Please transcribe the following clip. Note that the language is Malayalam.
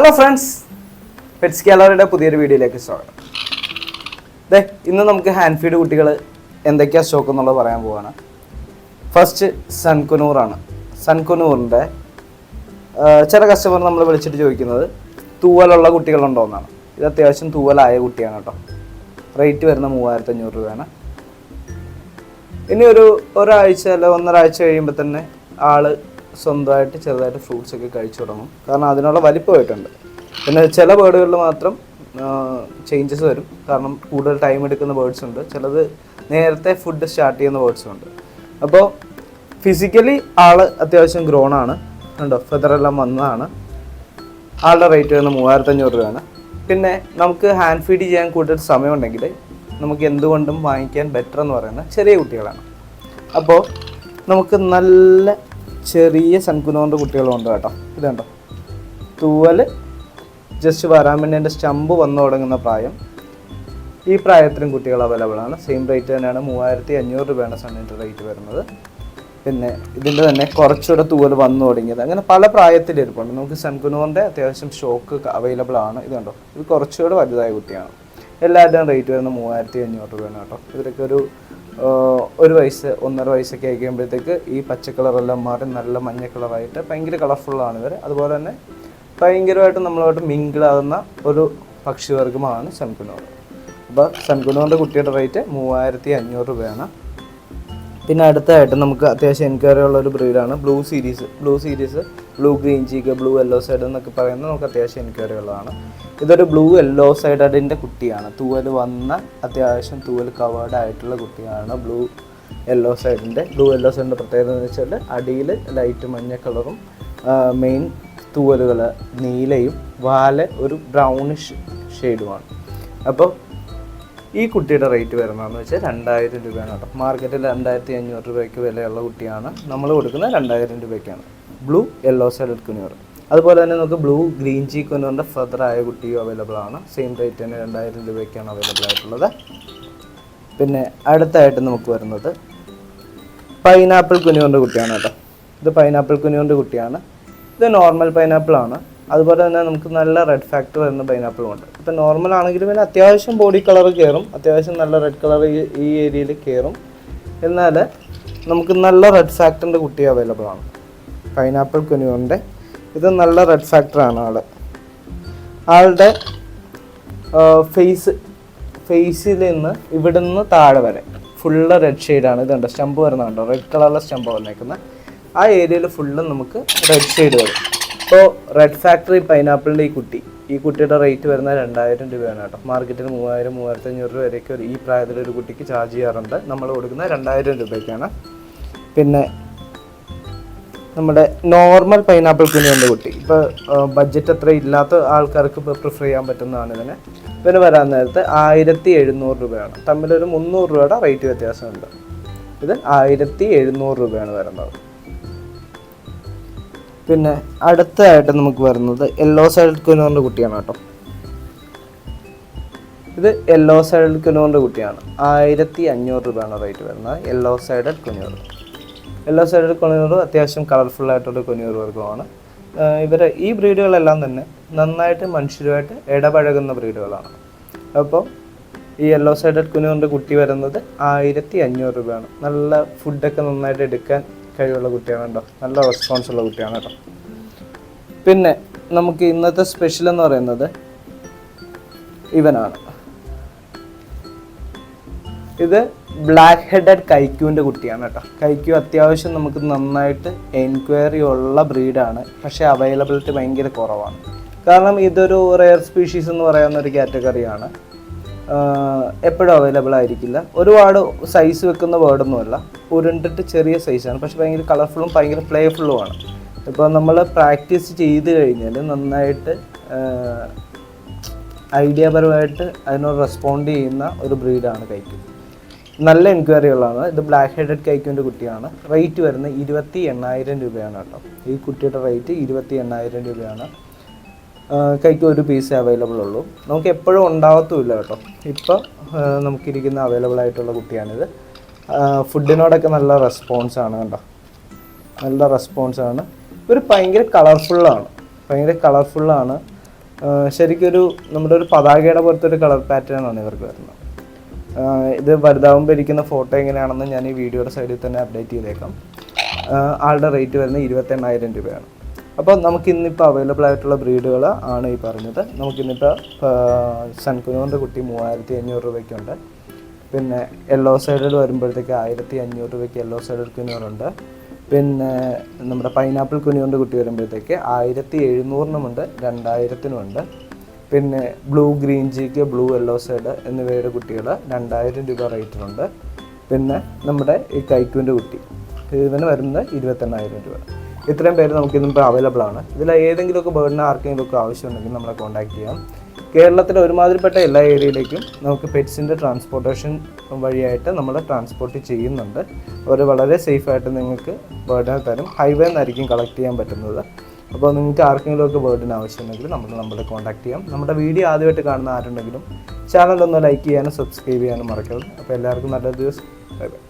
ഹലോ ഫ്രണ്ട്സ് പെറ്റ്സ് ഗാലറിയുടെ പുതിയൊരു വീഡിയോയിലേക്ക് സ്വാഗതം. ദേ ഇന്ന് നമുക്ക് ഹാൻഡ് ഫീഡ് കുട്ടികൾ എന്തൊക്കെയാണ് സ്റ്റോക്ക് എന്നുള്ളത് പറയാൻ പോവാണ്. ഫസ്റ്റ് സൺകുനൂറാണ് സൺകുനൂറിന്റെ ചില കസ്റ്റമർ നമ്മൾ വിളിച്ചിട്ട് ചോദിക്കുന്നത് തൂവലുള്ള കുട്ടികളുണ്ടോ എന്നാണ്. ഇത് അത്യാവശ്യം തൂവലായ കുട്ടിയാണ് കേട്ടോ. റേറ്റ് വരുന്ന മൂവായിരത്തി അഞ്ഞൂറ് രൂപയാണ്. ഇനി ഒരു ഒരാഴ്ച അല്ല ഒന്നരാഴ്ച കഴിയുമ്പോൾ തന്നെ ആൾ സ്വന്തമായിട്ട് ചെറുതായിട്ട് ഫ്രൂട്ട്സ് ഒക്കെ കഴിച്ചു തുടങ്ങും. കാരണം അതിനുള്ള വലിപ്പമായിട്ടുണ്ട് പിന്നെ ചില ബേർഡുകളിൽ മാത്രം ചേഞ്ചസ് വരും. കാരണം കൂടുതൽ ടൈം എടുക്കുന്ന ബേർഡ്സ് ഉണ്ട്. ചിലത് നേരത്തെ ഫുഡ് സ്റ്റാർട്ട് ചെയ്യുന്ന ബേർഡ്സും ഉണ്ട്. അപ്പോൾ ഫിസിക്കലി ആൾ അത്യാവശ്യം ഗ്രോൺ ആണ്. ഉണ്ടോ ഫെദറെല്ലാം വന്നതാണ്. ആളുടെ റേറ്റ് വരുന്നത് മൂവായിരത്തഞ്ഞൂറ് രൂപയാണ്. പിന്നെ നമുക്ക് ഹാൻഡ് ഫീഡ് ചെയ്യാൻ കൂടുതൽ സമയമുണ്ടെങ്കിൽ നമുക്ക് എന്തുകൊണ്ടും വാങ്ങിക്കാൻ ബെറ്റർ എന്ന് പറയുന്നത് ചെറിയ കുട്ടികളാണ്. അപ്പോൾ നമുക്ക് നല്ല ചെറിയ സൺകുനോന്റെ കുട്ടികളുണ്ട് കേട്ടോ. ഇത് കണ്ടോ? തൂവൽ ജസ്റ്റ് വരാൻ വേണ്ടി എന്റെ സ്റ്റമ്പ് വന്നു തുടങ്ങുന്ന പ്രായം. ഈ പ്രായത്തിലും കുട്ടികൾ അവൈലബിൾ ആണ്. സെയിം റേറ്റ് തന്നെയാണ്. മൂവായിരത്തി അഞ്ഞൂറ് രൂപയാണ് സണ്ണിന്റെ റേറ്റ് വരുന്നത്. പിന്നെ ഇതിന്റെ തന്നെ കുറച്ചുകൂടെ തൂവൽ വന്നു തുടങ്ങിയത്. അങ്ങനെ പല പ്രായത്തിൽ ഇരിപ്പുണ്ട്. നമുക്ക് ശംഖുനോറിന്റെ അത്യാവശ്യം സ്റ്റോക്ക് അവൈലബിൾ ആണ്. ഇത് കണ്ടോ? ഇത് കുറച്ചുകൂടെ വലുതായ കുട്ടിയാണ്. എല്ലാവരുടെയും റേറ്റ് വരുന്നത് മൂവായിരത്തി അഞ്ഞൂറ് രൂപയാണ് കേട്ടോ. ഇവരൊക്കെ ഒരു ഒരു വയസ്സ് ഒന്നര വയസ്സൊക്കെ ആയി കഴിയുമ്പോഴത്തേക്ക് ഈ പച്ച കളറെല്ലാം മാറി നല്ല മഞ്ഞ കളറായിട്ട് ഭയങ്കര കളർഫുള്ളാണ് ഇവർ അതുപോലെ തന്നെ ഭയങ്കരമായിട്ട് നമ്മളുമായിട്ട് മിങ്കിളാകുന്ന ഒരു പക്ഷിവർഗമാണ് സൺകുനോർ അപ്പോൾ സൺകുനോറിന്റെ കുട്ടിയുടെ റേറ്റ് മൂവായിരത്തി അഞ്ഞൂറ് രൂപയാണ്. പിന്നെ അടുത്തായിട്ട് നമുക്ക് അത്യാവശ്യം എൻക്വയറി ഉള്ള ഒരു ബ്രീഡാണ്. Blue series blue series blue green cheek blue yellow side എന്നൊക്കെ പറയുന്നത് നമുക്ക് അത്യാവശ്യം എൻക്വയറി ഉള്ളതാണ് ഇതൊരു ബ്ലൂ യെല്ലോ സൈഡ് അതിന്റെ കുട്ടിയാണ്. തൂവൽ വന്ന അത്യാവശ്യം തൂവൽ കവേർഡ് ആയിട്ടുള്ള കുട്ടിയാണ് ബ്ലൂ യെല്ലോ സൈഡിന്റെ ബ്ലൂ യെല്ലോ സൈഡിന്റെ പ്രത്യേകത എന്ന് വെച്ചാൽ അടിയിൽ ലൈറ്റ് മഞ്ഞ കളറും മെയിൻ തൂവലുകൾ നീലയും വാൽ ഒരു ബ്രൗണിഷ് ഷെയ്ഡുമാണ് അപ്പോൾ ഈ കുട്ടിയുടെ റേറ്റ് വരുന്നതെന്ന് വെച്ചാൽ രണ്ടായിരം രൂപയാണ് കേട്ടോ. മാർക്കറ്റിൽ രണ്ടായിരത്തി അഞ്ഞൂറ് രൂപയ്ക്ക് വിലയുള്ള കുട്ടിയാണ് നമ്മൾ കൊടുക്കുന്നത് രണ്ടായിരം രൂപയ്ക്കാണ്. ബ്ലൂ യെല്ലോ സൈഡ് കുനിയർ അതുപോലെ തന്നെ നമുക്ക് ബ്ലൂ ഗ്രീൻ ചീ കുനിയറിന്റെ ഫെദർ ആയ കുട്ടിയും അവൈലബിൾ ആണ്. സെയിം റേറ്റ് തന്നെ രണ്ടായിരം രൂപയ്ക്കാണ് അവൈലബിൾ ആയിട്ടുള്ളത്. പിന്നെ അടുത്തായിട്ട് നമുക്ക് വരുന്നത് പൈനാപ്പിൾ കുനിയറിന്റെ കുട്ടിയാണ് കേട്ടോ. ഇത് പൈനാപ്പിൾ കുനിയറിന്റെ കുട്ടിയാണ്. ഇത് നോർമൽ പൈനാപ്പിൾ ആണ്. അതുപോലെ തന്നെ നമുക്ക് നല്ല റെഡ് ഫാക്ടർ വരുന്ന പൈനാപ്പിളും ഉണ്ട്. ഇപ്പം നോർമൽ ആണെങ്കിലും പിന്നെ അത്യാവശ്യം ബോഡി കളർ കയറും അത്യാവശ്യം നല്ല റെഡ് കളർ ഈ ഏരിയയിൽ കയറും എന്നാൽ നമുക്ക് നല്ല റെഡ് ഫാക്ടറിന്റെ കുട്ടി അവൈലബിൾ ആണ്. പൈനാപ്പിൾ കുനിയോന്റെ ഇത് നല്ല റെഡ് ഫാക്ടറാണ് ആൾ ആളുടെ ഫേസ് ഫേസിൽ നിന്ന് ഇവിടെ നിന്ന് താഴെ വരെ. ഫുള്ള് റെഡ് ഷെയ്ഡാണ് ഇതുണ്ട് സ്റ്റമ്പ് വരുന്നുണ്ടോ റെഡ് കളറിലെ സ്റ്റമ്പ് വന്നേക്കുന്നത് ആ ഏരിയയിൽ ഫുള്ളും നമുക്ക് റെഡ് ഷെയ്ഡ് വരും. ഇപ്പോൾ റെഡ് ഫാക്ടറി പൈനാപ്പിളിന്റെ ഈ കുട്ടി ഈ കുട്ടിയുടെ റേറ്റ് വരുന്നത് രണ്ടായിരം രൂപയാണ് കേട്ടോ. മാർക്കറ്റിൽ മൂവായിരം മൂവായിരത്തി അഞ്ഞൂറ് രൂപ വരെയൊക്കെ ഒരു ഈ പ്രായത്തിലൊരു കുട്ടിക്ക് ചാർജ് ചെയ്യാറുണ്ട്. നമ്മൾ കൊടുക്കുന്നത് രണ്ടായിരം രൂപയ്ക്കാണ്. പിന്നെ നമ്മുടെ നോർമൽ പൈനാപ്പിൾ കുഞ്ഞുണ്ട് കുട്ടി. ഇപ്പോൾ ബഡ്ജറ്റ് അത്ര ഇല്ലാത്ത ആൾക്കാർക്ക് പ്രിഫർ ചെയ്യാൻ പറ്റുന്നതാണ് ഇതിന്. പിന്നെ വരാൻ നേരത്തെ ആയിരത്തി എഴുന്നൂറ് രൂപയാണ്. തമ്മിലൊരു മുന്നൂറ് രൂപയുടെ റേറ്റ് വ്യത്യാസമുണ്ട്. ഇത് ആയിരത്തി എഴുന്നൂറ് രൂപയാണ് വരുന്നത്. പിന്നെ അടുത്തതായിട്ട് നമുക്ക് വരുന്നത് യെല്ലോ സൈഡ് കുനുവിന്റെ കുട്ടിയാണ് കേട്ടോ. ഇത് യെല്ലോ സൈഡ് കുനുവിന്റെ കുട്ടിയാണ്. ആയിരത്തി അഞ്ഞൂറ് രൂപയാണ് റേറ്റ് വരുന്നത് yellow side conure yellow side conure അത്യാവശ്യം കളർഫുൾ ആയിട്ടുള്ള കുനൂർ വർഗമാണ് ഇവരെ ഈ ബ്രീഡുകളെല്ലാം തന്നെ നന്നായിട്ട് മനുഷ്യരുമായിട്ട് ഇടപഴകുന്ന ബ്രീഡുകളാണ്. അപ്പോൾ ഈ യെല്ലോ സൈഡഡ് കുനുവിന്റെ കുട്ടി വരുന്നത് ആയിരത്തി അഞ്ഞൂറ് രൂപയാണ്. നല്ല ഫുഡൊക്കെ നന്നായിട്ട് എടുക്കാൻ കഴിവുള്ള കുട്ടിയാണ് കേട്ടോ. നല്ല റെസ്പോൺസ് ഉള്ള കുട്ടിയാണ് കേട്ടോ. പിന്നെ നമുക്ക് ഇന്നത്തെ സ്പെഷ്യൽ എന്ന് പറയുന്നത് ഇവനാണ്. ഇത് ബ്ലാക്ക് ഹെഡഡ് കൈക്യൂവിന്റെ കുട്ടിയാണ് കേട്ടോ. കൈക്യൂ അത്യാവശ്യം നമുക്ക് നന്നായിട്ട് എൻക്വയറി ഉള്ള ബ്രീഡാണ് പക്ഷേ അവൈലബിലിറ്റി ഭയങ്കര കുറവാണ്. കാരണം ഇതൊരു റെയർ സ്പീഷീസ് എന്ന് പറയുന്ന ഒരു കാറ്റഗറിയാണ് എപ്പോഴും അവൈലബിൾ ആയിരിക്കില്ല. ഒരുപാട് സൈസ് വെക്കുന്ന വേർഡൊന്നുമല്ല ഉരുണ്ടിട്ട് ചെറിയ സൈസാണ് പക്ഷെ ഭയങ്കര കളർഫുള്ളും ഭയങ്കര പ്ലേഫുള്ളുമാണ് ഇപ്പോൾ നമ്മൾ പ്രാക്ടീസ് ചെയ്ത് കഴിഞ്ഞാൽ നന്നായിട്ട് ഐഡിയാപരമായിട്ട് അതിനോട് റെസ്പോണ്ട് ചെയ്യുന്ന ഒരു ബ്രീഡാണ് കൈക്കു. നല്ല എൻക്വയറികളാണ് ഇത് ബ്ലാക്ക് ഹെഡഡ് കൈക്കുവിന്റെ കുട്ടിയാണ്. റേറ്റ് വരുന്നത് ഇരുപത്തി എണ്ണായിരം രൂപയാണ് കേട്ടോ. ഈ കുട്ടിയുടെ റേറ്റ് ഇരുപത്തി എണ്ണായിരം രൂപയാണ്. കൈക്ക് ഒരു പീസ് അവൈലബിൾ ഉള്ളൂ. നമുക്ക് എപ്പോഴും ഉണ്ടാവത്തുമില്ല കേട്ടോ. ഇപ്പോൾ നമുക്കിരിക്കുന്ന അവൈലബിൾ ആയിട്ടുള്ള കുട്ടിയാണിത്. ഫുഡിനോടൊക്കെ നല്ല റെസ്പോൺസാണ് കേട്ടോ. നല്ല റെസ്പോൺസാണ് ഒരു ഭയങ്കര കളർഫുള്ളാണ് ഭയങ്കര കളർഫുള്ളാണ് ശരിക്കൊരു നമ്മുടെ ഒരു പതാകയുടെ പോലത്തെ ഒരു കളർ പാറ്റേൺ ആണ് ഇവർക്ക് വരുന്നത്. ഇത് വലുതാവുമ്പോൾ ഇരിക്കുന്ന ഫോട്ടോ എങ്ങനെയാണെന്ന് ഞാൻ ഈ വീഡിയോയുടെ സൈഡിൽ തന്നെ അപ്ഡേറ്റ് ചെയ്തേക്കാം. ആളുടെ റേറ്റ് വരുന്നത് ഇരുപത്തെണ്ണായിരം രൂപയാണ്. അപ്പോൾ നമുക്ക് ഇന്നിപ്പോൾ അവൈലബിൾ ആയിട്ടുള്ള ബ്രീഡുകൾ ആണ് ഈ പറഞ്ഞത്. നമുക്കിന്നിപ്പോൾ സൺകുനോന്റെ കുട്ടി മൂവായിരത്തി അഞ്ഞൂറ് രൂപയ്ക്കുണ്ട്. പിന്നെ യെല്ലോ സൈഡഡ് വരുമ്പോഴത്തേക്ക് ആയിരത്തി അഞ്ഞൂറ് രൂപയ്ക്ക് യെല്ലോ സൈഡഡ് കുനിയോറുണ്ട്. പിന്നെ നമ്മുടെ പൈനാപ്പിൾ കുനിയോന്റെ കുട്ടി വരുമ്പോഴത്തേക്ക് ആയിരത്തി എഴുന്നൂറിനുമുണ്ട് രണ്ടായിരത്തിനുമുണ്ട് പിന്നെ blue green cheek blue yellow side എന്നിവയുടെ കുട്ടികൾ രണ്ടായിരം രൂപ റേറ്റിനുണ്ട് പിന്നെ നമ്മുടെ ഈ കൈക്കുവിന്റെ കുട്ടി ഇതിന് വരുന്നത് ഇരുപത്തെണ്ണായിരം രൂപ. ഇത്രയും പേര് നമുക്ക് ഇന്നിപ്പോൾ അവൈലബിൾ ആണ്. ഇതിൽ ഏതെങ്കിലുമൊക്കെ ബേർഡിന് ആർക്കെങ്കിലുമൊക്കെ ആവശ്യമുണ്ടെങ്കിൽ നമ്മളെ കോൺടാക്ട് ചെയ്യാം. കേരളത്തിലെ ഒരുമാതിരിപ്പെട്ട എല്ലാ ഏരിയയിലേക്കും നമുക്ക് പെറ്റ്സിന്റെ ട്രാൻസ്പോർട്ടേഷൻ വഴിയായിട്ട് നമ്മൾ ട്രാൻസ്പോർട്ട് ചെയ്യുന്നുണ്ട്. അവർ വളരെ സേഫായിട്ട് നിങ്ങൾക്ക് ബേർഡിനെ തരും. ഹൈവേ നിന്നായിരിക്കും കളക്ട് ചെയ്യാൻ പറ്റുന്നത്. അപ്പോൾ നിങ്ങൾക്ക് ആർക്കെങ്കിലും ഒക്കെ ബേർഡിന് ആവശ്യമുണ്ടെങ്കിൽ നമ്മൾ നമ്മളെ കോൺടാക്ട് ചെയ്യാം. നമ്മുടെ വീഡിയോ ആദ്യമായിട്ട് കാണുന്ന ആരുണ്ടെങ്കിലും ചാനൽ ഒന്ന് ലൈക്ക് ചെയ്യാനും സബ്സ്ക്രൈബ് ചെയ്യാനും മറക്കരുത്. അപ്പോൾ എല്ലാവർക്കും നല്ല ദിവസം. Bye bye